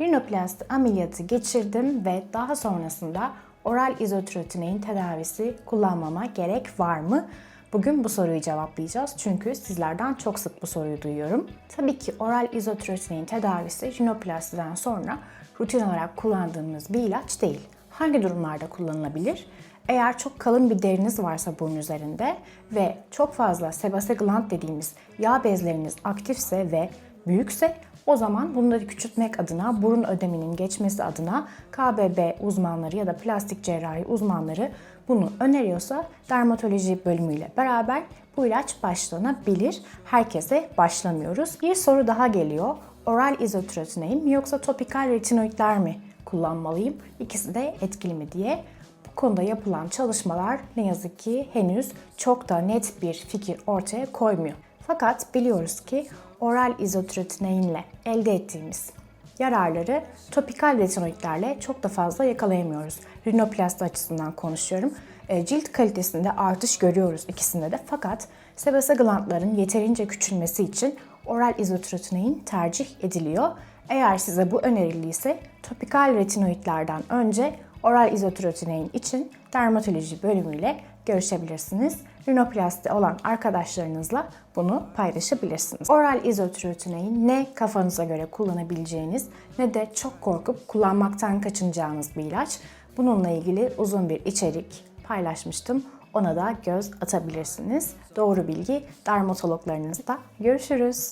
Rinoplasti ameliyatı geçirdim ve daha sonrasında oral izotriotinein tedavisi kullanmama gerek var mı? Bugün bu soruyu cevaplayacağız çünkü sizlerden çok sık bu soruyu duyuyorum. Tabii ki oral izotriotinein tedavisi rinoplastiden sonra rutin olarak kullandığımız bir ilaç değil. Hangi durumlarda kullanılabilir? Eğer çok kalın bir deriniz varsa burun üzerinde ve çok fazla sebase gland dediğimiz yağ bezleriniz aktifse ve büyükse o zaman bunları küçültmek adına, burun ödeminin geçmesi adına KBB uzmanları ya da plastik cerrahi uzmanları bunu öneriyorsa dermatoloji bölümüyle beraber bu ilaç başlanabilir. Herkese başlamıyoruz. Bir soru daha geliyor. Oral izotriotinein mi yoksa topikal retinoidler mi kullanmalıyım? İkisi de etkili mi diye. Bu konuda yapılan çalışmalar ne yazık ki henüz çok da net bir fikir ortaya koymuyor. Fakat biliyoruz ki oral izotriotineinle elde ettiğimiz yararları topikal retinoidlerle çok da fazla yakalayamıyoruz. Rinoplasti açısından konuşuyorum. E, Cilt kalitesinde artış görüyoruz ikisinde de fakat sebase glandların yeterince küçülmesi için oral izotriotinein tercih ediliyor. Eğer size bu öneriliyse topikal retinoidlerden önce oral izotriotinein için dermatoloji bölümüyle görüşebilirsiniz. Rinoplasti olan arkadaşlarınızla bunu paylaşabilirsiniz. Oral izotriotinein ne kafanıza göre kullanabileceğiniz ne de çok korkup kullanmaktan kaçınacağınız bir ilaç. Bununla ilgili uzun bir içerik paylaşmıştım. Ona da göz atabilirsiniz. Doğru bilgi dermatologlarınızda. Görüşürüz.